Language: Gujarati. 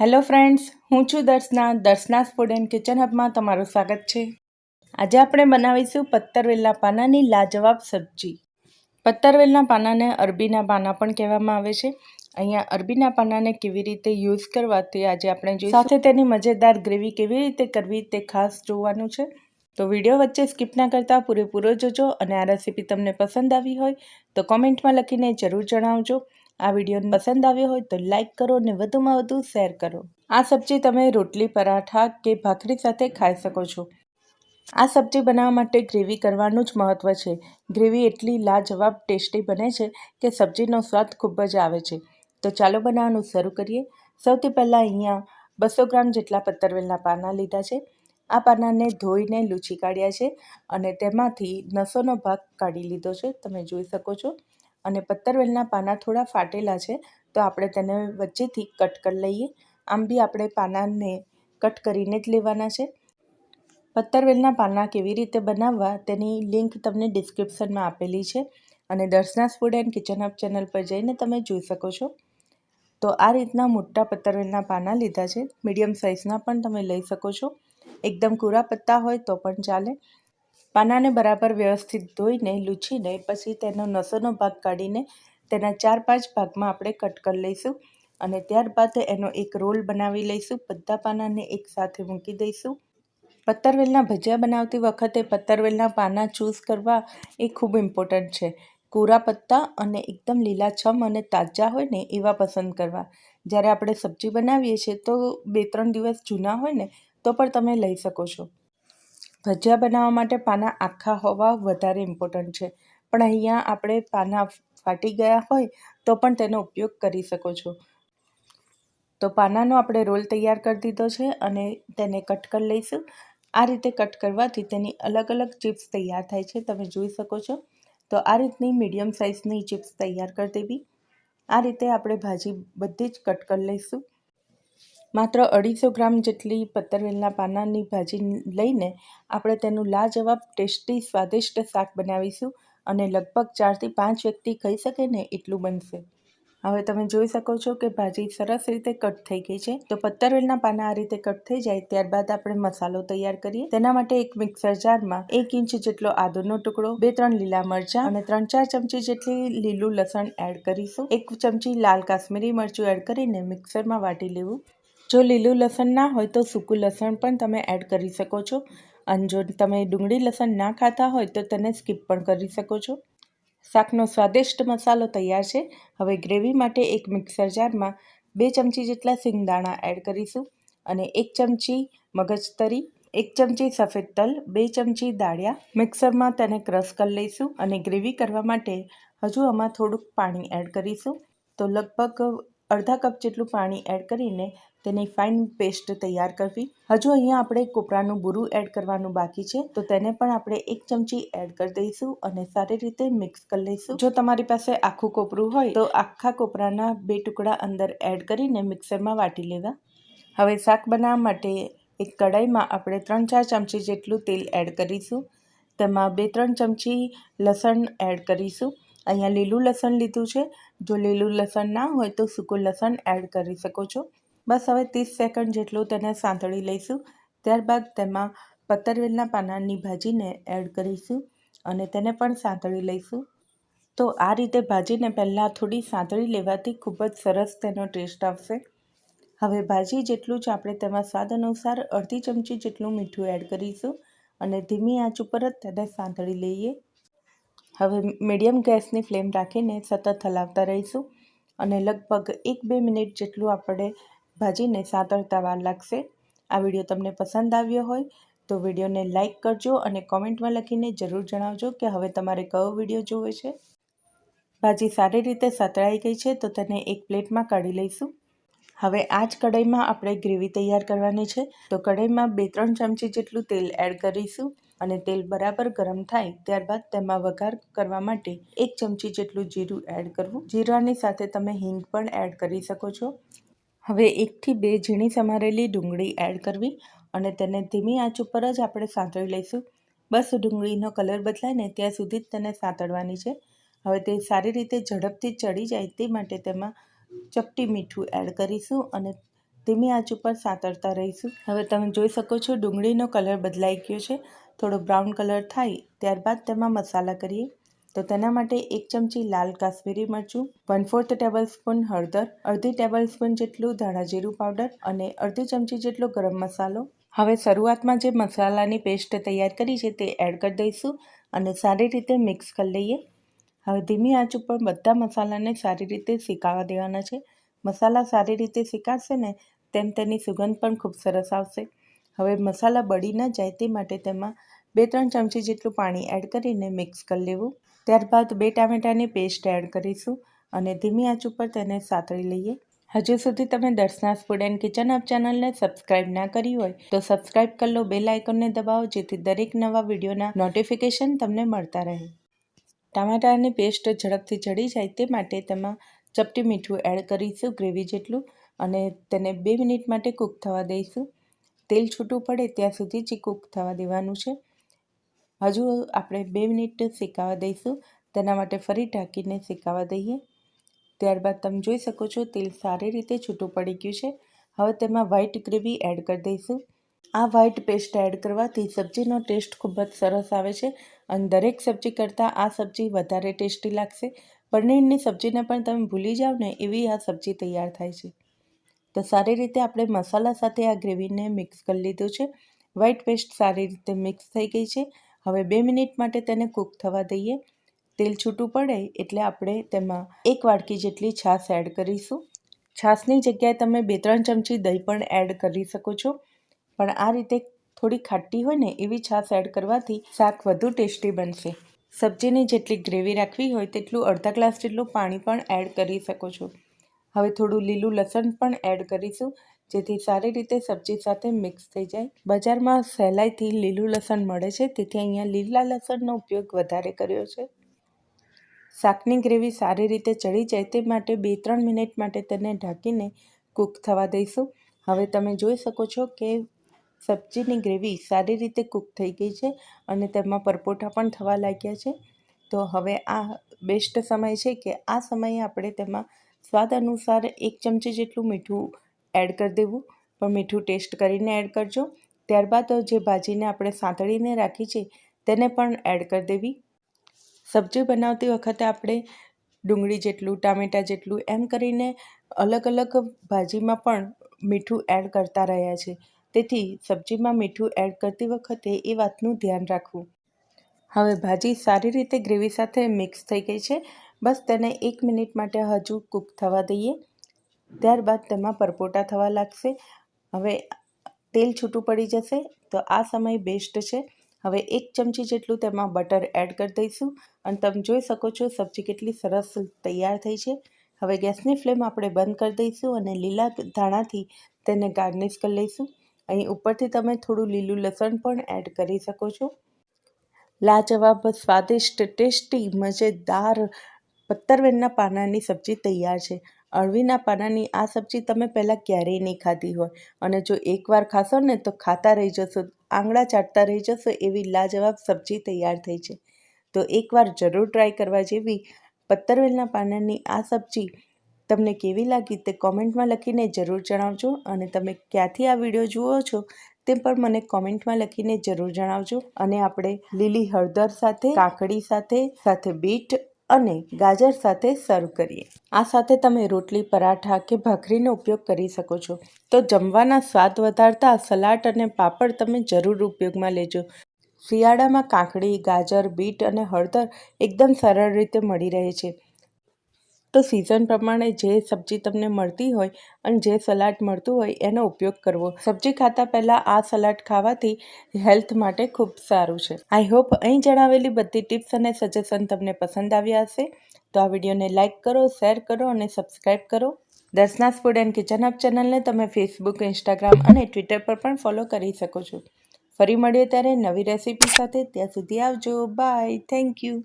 હેલો ફ્રેન્ડ્સ, હું છું Darshana. Darshana's food and kitchen હબમાં તમારું સ્વાગત છે. આજે આપણે બનાવીશું પત્તરવેલના પાનાની લાજવાબ સબ્જી. પત્તરવેલના પાનાને અરબીના પાના પણ કહેવામાં આવે છે. અહીંયા અરબીના પાનાને કેવી રીતે યુઝ કરવા તે આજે આપણે જોઈએ સાથે તેની મજેદાર ગ્રેવી કેવી રીતે કરવી તે ખાસ જોવાનું છે. તો વીડિયો વચ્ચે સ્કીપ ના કરતાં પૂરેપૂરો જોજો અને આ રેસીપી તમને પસંદ આવી હોય તો કોમેન્ટમાં લખીને જરૂર જણાવજો. આ વીડિયો પસંદ આવ્યો હોય તો લાઇક કરો અને વધુમાં વધુ શેર કરો. આ સબ્જી તમે રોટલી, પરાઠા કે ભાખરી સાથે ખાઈ શકો છો. આ સબ્જી બનાવવા માટે ગ્રેવી કરવાનું જ મહત્ત્વ છે. ગ્રેવી એટલી લાજવાબ ટેસ્ટી બને છે કે સબ્જીનો સ્વાદ ખૂબ જ આવે છે. તો ચાલો બનાવવાનું શરૂ કરીએ. સૌથી પહેલાં અહીંયા બસો ગ્રામ જેટલા પત્તરવેલના પાના લીધા છે. આ પાનાને ધોઈને લૂછી કાઢ્યા છે અને તેમાંથી નસોનો ભાગ કાઢી લીધો છે. તમે જોઈ શકો છો. અને પત્તરવેલના પાના થોડા ફાટેલા છે, તો આપણે તેને વચ્ચેથી કટ કરી લઈએ. આમ બી આપણે પાનાને કટ કરીને જ લેવાના છે. પત્તરવેલના પાના કેવી રીતે બનાવવા તેની લિંક તમને ડિસ્ક્રિપ્શનમાં આપેલી છે અને Darshana's food and kitchen hub channel પર જઈને તમે જોઈ શકો છો. તો આ રીતના મોટા પત્તરવેલના પાના લીધા છે. મીડિયમ સાઇઝના પણ તમે લઈ શકો છો. એકદમ કૂરા પત્તા હોય તો પણ ચાલે. પાનાને બરાબર વ્યવસ્થિત ધોઈને, લૂછીને, પછી તેનો નસોનો ભાગ કાઢીને તેના ચાર પાંચ ભાગમાં આપણે કટ કરી લઈશું અને ત્યારબાદ એનો એક રોલ બનાવી લઈશું. બધા પાનાને એકસાથે મૂકી દઈશું. પત્તરવેલના ભજીયા બનાવતી વખતે પત્તરવેલના પાના ચૂઝ કરવા એ ખૂબ ઇમ્પોર્ટન્ટ છે. કોરા પત્તા અને એકદમ લીલાછમ અને તાજા હોય ને એવા પસંદ કરવા. જ્યારે આપણે સબ્જી બનાવીએ છીએ તો બે ત્રણ દિવસ જૂના હોય ને તો પણ તમે લઈ શકો છો. ભજીયા બનાવવા માટે પાના આખા હોવા વધારે ઇમ્પોર્ટન્ટ છે. પણ અહીંયા આપણે પાના ફાટી ગયા હોય તો પણ તેનો ઉપયોગ કરી શકો છો. તો પાનાનો આપણે રોલ તૈયાર કરી દીધો છે અને તેને કટ કરી લઈશું. આ રીતે કટ કરવાથી તેની અલગ અલગ ચિપ્સ તૈયાર થાય છે, તમે જોઈ શકો છો. તો આ રીતની મીડિયમ સાઇઝની ચિપ્સ તૈયાર કરી દેવી. આ રીતે આપણે ભાજી બધી જ કટ કરી લઈશું. માત્ર અઢીસો ગ્રામ જેટલી પત્તરવેલના પાનાની ભાજી લઈને આપણે તેનું લાજવાબ, ટેસ્ટી, સ્વાદિષ્ટ શાક બનાવીશું અને લગભગ ચારથી પાંચ વ્યક્તિ ખાઈ શકે ને એટલું બનશે. હવે તમે જોઈ શકો છો કે ભાજી સરસ રીતે કટ થઈ ગઈ છે. તો પત્તરવેલના પાના આ રીતે કટ થઈ જાય ત્યારબાદ આપણે મસાલો તૈયાર કરીએ. તેના માટે એક મિક્સર જારમાં એક ઇંચ જેટલો આદુનો ટુકડો બે ત્રણ લીલા મરચાં અને ત્રણ ચાર ચમચી જેટલી લીલું લસણ એડ કરીશું. એક ચમચી લાલ કાશ્મીરી મરચું એડ કરીને મિક્સરમાં વાટી લેવું. જો લીલું લસણ ના હોય તો સૂકું લસણ પણ તમે એડ કરી શકો છો. અને જો તમે ડુંગળી લસણ ના ખાતા હોય તો તેને સ્કીપ પણ કરી શકો છો. શાકનો સ્વાદિષ્ટ મસાલો તૈયાર છે. હવે ગ્રેવી માટે એક મિક્સર જારમાં બે ચમચી જેટલા સિંગદાણા એડ કરીશું. અને એક ચમચી મગજતરી એક ચમચી સફેદ તલ, બે ચમચી દાળિયા. મિક્સરમાં તેને ક્રશ કરી લઈશું અને ગ્રેવી કરવા માટે હજુ આમાં થોડુંક પાણી એડ કરીશું. તો લગભગ અડધા કપ જેટલું પાણી એડ કરીને તેની ફાઇન પેસ્ટ તૈયાર કરવી. હજુ અહીંયા આપણે કોપરાનું બુરું એડ કરવાનું બાકી છે, તો તેને પણ આપણે એક ચમચી એડ કરી દઈશું અને સારી રીતે મિક્સ કરી લઈશું. જો તમારી પાસે આખું કોપરું હોય, તો આખા કોપરાના બે ટુકડા અંદર એડ કરીને મિક્સરમાં વાટી લેવા. હવે શાક બનાવવા માટે એક કઢાઈમાં આપણે ત્રણ ચાર ચમચી જેટલું તેલ એડ કરીશું. તેમાં બે ત્રણ ચમચી લસણ એડ કરીશું. અહીંયા લીલું લસણ લીધું છે. જો લીલું લસણ ના હોય તો સૂકું લસણ એડ કરી શકો છો. બસ હવે ત્રીસ સેકન્ડ જેટલું તેને સાંતળી લઈશું. ત્યારબાદ તેમાં પતરવેલના પાનાની ભાજીને એડ કરીશું અને તેને પણ સાંતળી લઈશું. તો આ રીતે ભાજીને પહેલાં થોડી સાંતળી લેવાથી ખૂબ જ સરસ તેનો ટેસ્ટ આવશે. હવે ભાજી જેટલું જ આપણે તેમાં સ્વાદ અનુસાર અડધી ચમચી જેટલું મીઠું એડ કરીશું અને ધીમી આંચ ઉપર જ તેને સાંતળી લઈએ. હવે મીડિયમ ગેસની ફ્લેમ રાખીને સતત હલાવતા રહીશું અને લગભગ એક બે મિનિટ જેટલું આપણે ભાજીને સાતળતા વાર લાગશે. આ વીડિયો તમને પસંદ આવ્યો હોય તો વિડીયોને લાઇક કરજો અને કોમેન્ટમાં લખીને જરૂર જણાવજો કે હવે તમારે કયો વીડિયો જોવે છે. ભાજી સારી રીતે સતળાઈ ગઈ છે તો તેને એક પ્લેટમાં કાઢી લઈશું. હવે આ જ કઢાઈમાં આપણે ગ્રેવી તૈયાર કરવાની છે તો કઢાઈમાં બે ત્રણ ચમચી જેટલું તેલ એડ કરીશું. અને તેલ બરાબર ગરમ થાય ત્યારબાદ તેમાં વઘાર કરવા માટે એક ચમચી જેટલું જીરું એડ કરવું. જીરાની સાથે તમે હિંગ પણ એડ કરી શકો છો. હવે એકથી બે ઝીણી સમારેલી ડુંગળી એડ કરવી અને તેને ધીમી આંચ ઉપર જ આપણે સાંતળી લઈશું. બસ ડુંગળીનો કલર બદલાય ને ત્યાં સુધી જ તેને સાંતળવાની છે. હવે તે સારી રીતે ઝડપથી ચડી જાય તે માટે તેમાં ચપટી મીઠું એડ કરીશું અને ધીમી આંચ ઉપર સાંતળતા રહીશું. હવે તમે જોઈ શકો છો ડુંગળીનો કલર બદલાઈ ગયો છે. થોડો બ્રાઉન કલર થાય ત્યારબાદ તેમાં મસાલા કરીએ. તો તેના માટે એક ચમચી લાલ કાશ્મીરી મરચું વન ફોર્થ ટેબલ સ્પૂન હળદર, અડધી ટેબલ સ્પૂન જેટલું ધાણા જીરું પાવડર અને અડધી ચમચી જેટલો ગરમ મસાલો. હવે શરૂઆતમાં જે મસાલાની પેસ્ટ તૈયાર કરી છે તે એડ કરી દઈશું અને સારી રીતે મિક્સ કરી લઈએ. હવે ધીમી આંચ ઉપર બધા મસાલાને સારી રીતે શેકાવા દેવાના છે. મસાલા સારી રીતે શેકાશે ને તેમ તેની સુગંધ પણ ખૂબ સરસ આવશે. હવે મસાલા બળી ન જાય તે માટે તેમાં બે ત્રણ ચમચી જેટલું પાણી એડ કરીને મિક્સ કરી લેવું. ત્યારબાદ બે ટામેટાની પેસ્ટ એડ કરીશું અને ધીમી આંચ ઉપર તેને સાતળી લઈએ. હજુ સુધી તમે Darshana's food and kitchen hub ચેનલને સબસ્ક્રાઇબ ના કરી હોય તો સબસ્ક્રાઇબ કરી લો, બેલ આઇકોનને દબાવો, જેથી દરેક નવા વિડીયોના નોટિફિકેશન તમને મળતા રહે. ટામેટાની પેસ્ટ ઝડપથી ચડી જાય તે માટે તેમાં ચપટી મીઠું એડ કરીશું, ગ્રેવી જેટલું, અને તેને બે મિનિટ માટે કૂક થવા દઈશું. તેલ છૂટું પડે ત્યાં સુધી જ કૂક થવા દેવાનું છે. હજુ આપણે બે મિનિટ શેકાવા દઈશું. તેના માટે ફરી ઢાંકીને શેકાવા દઈએ. ત્યારબાદ તમે જોઈ શકો છો તેલ સારી રીતે છૂટું પડી ગયું છે. હવે તેમાં વ્હાઈટ ગ્રેવી એડ કરી દઈશું. આ વ્હાઈટ પેસ્ટ એડ કરવાથી સબ્જીનો ટેસ્ટ ખૂબ જ સરસ આવે છે અને દરેક સબ્જી કરતાં આ સબ્જી વધારે ટેસ્ટી લાગશે. પનીરની સબ્જીને પણ તમે ભૂલી જાઓ ને એવી આ સબ્જી તૈયાર થાય છે. તો સારી રીતે આપણે મસાલા સાથે આ ગ્રેવીને મિક્સ કરી લીધું છે. વ્હાઈટ પેસ્ટ સારી રીતે મિક્સ થઈ ગઈ છે. હવે બે મિનિટ માટે તેને કૂક થવા દઈએ. તેલ છૂટું પડે એટલે આપણે તેમાં એક વાડકી જેટલી છાશ એડ કરીશું. છાશની જગ્યાએ તમે બે ત્રણ ચમચી દહીં પણ એડ કરી શકો છો. પણ આ રીતે થોડી ખાટી હોય ને એવી છાશ એડ કરવાથી શાક વધુ ટેસ્ટી બનશે. સબ્જીની જેટલી ગ્રેવી રાખવી હોય તેટલું અડધા ગ્લાસ જેટલું પાણી પણ એડ કરી શકો છો. હવે થોડું લીલું લસણ પણ એડ કરીશું, જેથી સારી રીતે સબ્જી સાથે મિક્સ થઈ જાય. બજારમાં સહેલાઈથી લીલું લસણ મળે છે, તેથી અહીંયા લીલા લસણનો ઉપયોગ વધારે કર્યો છે. શાકની ગ્રેવી સારી રીતે ચડી જાય તે માટે બે ત્રણ મિનિટ માટે તેને ઢાંકીને કૂક થવા દઈશું. હવે તમે જોઈ શકો છો કે સબ્જીની ગ્રેવી સારી રીતે કૂક થઈ ગઈ છે અને તેમાં પરપોટા પણ થવા લાગ્યા છે. તો હવે આ બેસ્ટ સમય છે કે આ સમયે આપણે તેમાં સ્વાદ અનુસાર એક ચમચી જેટલું મીઠું એડ કરી દેવું. પણ મીઠું ટેસ્ટ કરીને એડ કરજો. ત્યારબાદ જે ભાજીને આપણે સાંતળીને રાખી છે, તેને પણ એડ કરી દેવી. સબ્જી બનાવતી વખતે આપણે ડુંગળી જેટલું, ટામેટાં જેટલું એમ કરીને અલગ અલગ ભાજીમાં પણ મીઠું એડ કરતા રહ્યા છે. તેથી સબ્જીમાં મીઠું એડ કરતી વખતે એ વાતનું ધ્યાન રાખવું. હવે ભાજી સારી રીતે ગ્રેવી સાથે મિક્સ થઈ ગઈ છે. બસ તેને એક મિનિટ માટે હજુ કૂક થવા દઈએ. ત્યારબાદ તેમાં પરપોટા થવા લાગશે. હવે તેલ છૂટું પડી જશે તો આ સમય બેસ્ટ છે. હવે એક ચમચી જેટલું તેમાં બટર એડ કરી દઈશું. અને તમે જોઈ શકો છો સબ્જી કેટલી સરસ તૈયાર થઈ છે. હવે ગેસની ફ્લેમ આપણે બંધ કરી દઈશું અને લીલા ધાણાથી તેને ગાર્નિશ કરી લઈશું. અહીં ઉપરથી તમે થોડું લીલું લસણ પણ એડ કરી શકો છો. લાજવાબ, સ્વાદિષ્ટ, ટેસ્ટી, મજેદાર પત્તરવેલના પાનાની સબ્જી તૈયાર છે. અળવીના પાનાની આ સબ્જી તમે પહેલાં ક્યારેય નહીં ખાધી હોય. અને જો એકવાર ખાશો ને તો ખાતા રહી જશો. આંગળા ચાટતા રહી જશો એવી લાજવાબ સબ્જી તૈયાર થઈ છે. તો એકવાર જરૂર ટ્રાય કરવા જેવી પત્તરવેલના પાનાની આ સબ્જી તમને કેવી લાગી તે કોમેન્ટમાં લખીને જરૂર જણાવજો. અને તમે ક્યાંથી આ વીડિયો જુઓ છો તે પણ મને કોમેન્ટમાં લખીને જરૂર જણાવજો. અને આપણે લીલી હળદર સાથે, કાકડી સાથે સાથે બીટ અને ગાજર સાથે સર્વ કરીએ. આ સાથે તમે રોટલી, પરાઠા કે ભાખરીનો ઉપયોગ કરી શકો છો. તો જમવાના સ્વાદ વધારતા સલાડ અને પાપડ તમે જરૂર ઉપયોગમાં લેજો. શિયાળામાં કાકડી, ગાજર, બીટ અને હળદર એકદમ સરળ રીતે મળી રહે છે. તો સિઝન પ્રમાણે જે સબ્જી તમને મળતી હોય અને જે સલાડ મળતું હોય એનો ઉપયોગ કરવો. સબ્જી ખાતા પહેલાં આ સલાડ ખાવાથી હેલ્થ માટે ખૂબ સારું છે. આઈ હોપ અહીં જણાવેલી બધી ટિપ્સ અને સજેશન તમને પસંદ આવ્યા હશે. તો આ વિડીયોને લાઇક કરો શેર કરો અને સબસ્ક્રાઈબ કરો. Darshana's food and kitchen hub ચેનલને તમે ફેસબુક ઇન્સ્ટાગ્રામ અને ટ્વિટર પર પણ ફોલો કરી શકો છો. ફરી મળીએ ત્યારે નવી રેસીપી સાથે. ત્યાં સુધી આવજો. Bye thank you